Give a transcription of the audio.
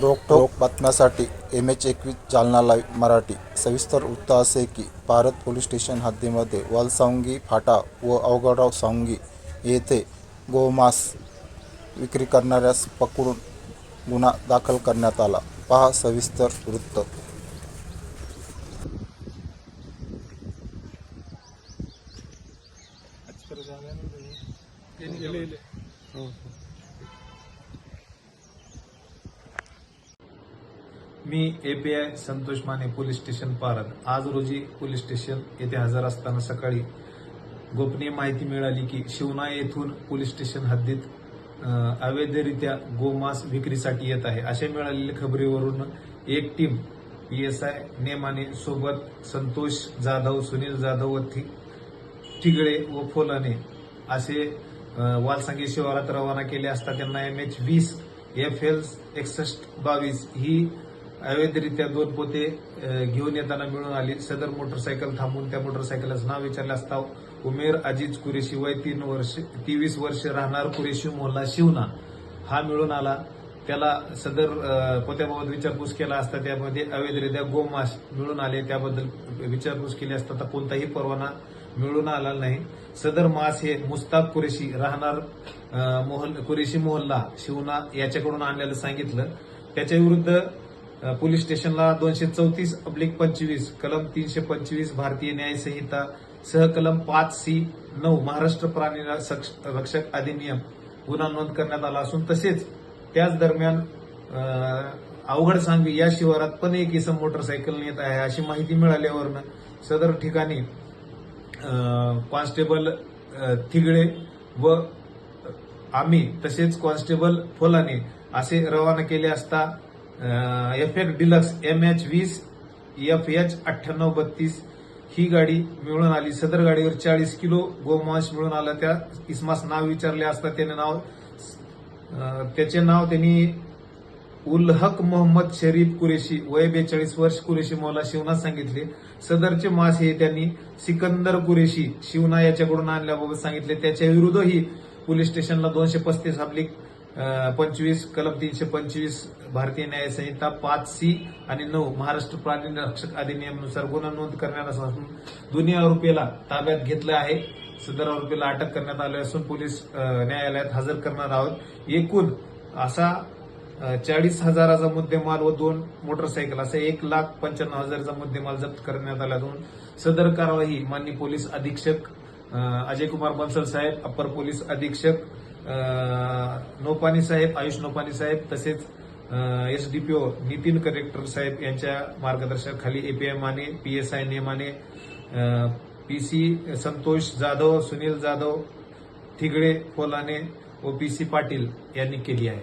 रोखोक बातम्यासाठी M H एकवीस Jalna live Marathi. सविस्तर वृत्त असे की भारत पोलीस स्टेशन हद्दीमध्ये वालसावंगी फाटा व अवघडराव सावंगी येथे गोमांस विक्री करणाऱ्यास पकडून गुन्हा दाखल करण्यात आला. पहा सविस्तर वृत्त. मी API Santosh Mane police station Parad. आज रोजी पोलीस स्टेशन येथे हजर असताना सकाळी गोपनीय माहिती मिळाली की शिवना येथून पोलीस स्टेशन हद्दीत अवैधरित्या गोमांस विक्रीसाठी येत आहे. अशा मिळालेल्या खबरीवरून एक टीम पीएसआय नेमाने सोबत संतोष जाधव सुनील जाधव व थि- ठिगळे व फोलाने असे अ, वालसांगी शिवारात रवाना केले असता त्यांना एम एच वीस एफ एल एकसष्ट बावीस ही अवैधरित्या दोन पोते घेऊन येताना मिळून आली. सदर मोटरसायकल थांबून त्या मोटरसायकलचं नाव विचारले असता. उमेर अजिज कुरेशी वय तीन वर्ष तेवीस वर्ष राहणार कुरेशी मोहल्ला शिवना. हा मिळून आला. त्याला सदर पोत्याबाबत विचारपूस केला असता. त्यामध्ये अवैधरित्या गोमास मिळून आले. त्याबद्दल विचारपूस केली असता. तर कोणताही परवाना मिळून आला नाही. सदर मास हे मुस्ताक कुरेशी राहणार मोहल कुरेशी मोहल्ला शिवना याच्याकडून आणल्याला सांगितलं. त्याच्या विरुद्ध पोलीस स्टेशनला दोनशे चौतीस अब्लिक पंचवीस कलम तीनशे पंचवीस भारतीय न्याय संहिता सहकलम पाच सी नऊ महाराष्ट्र प्राणी रक्षक रक्षक अधिनियम गुन्हा नोंद करण्यात आला असून तसेच त्याच दरम्यान अवघड सांगवी या शिवारात पण एक इसम मोटरसायकल येत आहे अशी माहिती मिळाल्यावरनं सदर ठिकाणी कॉन्स्टेबल थिगळे व आम्ही तसेच कॉन्स्टेबल फोलाने असे रवाना केले असता F F deluxe M H वीस एफ एच अठ्ठ्याण्णव बत्तीस. ही गाडी मिळून आली. सदर गाडीवर चाळीस किलो गोमांस मिळून आला त्या. इसमास नाव विचारले असता त्याने नाव त्याचे नाव त्यांनी उल हक मोहम्मद शरीफ कुरेशी वय बेचाळीस वर्ष कुरेशी मौला शिवना सांगितले. सदरचे मास हे त्यांनी सिकंदर कुरेशी शिवना याच्याकडून आणल्याबाबत सांगितले. त्याच्या विरुद्धही पोलीस स्टेशनला दोनशे पस्तीस अब्लिक पंचवीस कलम तीनशे पंचवीस भारतीय न्याय संहिता पाच सी आणि नऊ महाराष्ट्र प्राणी रक्षक अधिनियमानुसार गुन्हा नोंद करण्यात असून दोन्ही आरोपीला ताब्यात घेतलं आहे. सदर आरोपीला अटक करण्यात आली असून पोलीस न्यायालयात हजर करणार आहोत. एकूण असा चाळीस हजाराचा मुद्देमाल व दोन मोटरसायकल असा एक लाख पंच्याण्णव हजाराचा मुद्देमाल जप्त करण्यात आला असून सदर कारवाई माननीय पोलीस अधीक्षक अजय कुमार बन्सल साहेब अप्पर पोलीस अधीक्षक नोपानी साहेब आयुष नोपानी साहेब तसेच एसडीपीओ नितीन कलेक्टर साहेब यांच्या मार्गदर्शनाखाली APM Mane PSI Nemane PC Santosh Jadhav Sunil Jadhav Thigale Folane व पीसी पाटील यांनी केली आहे.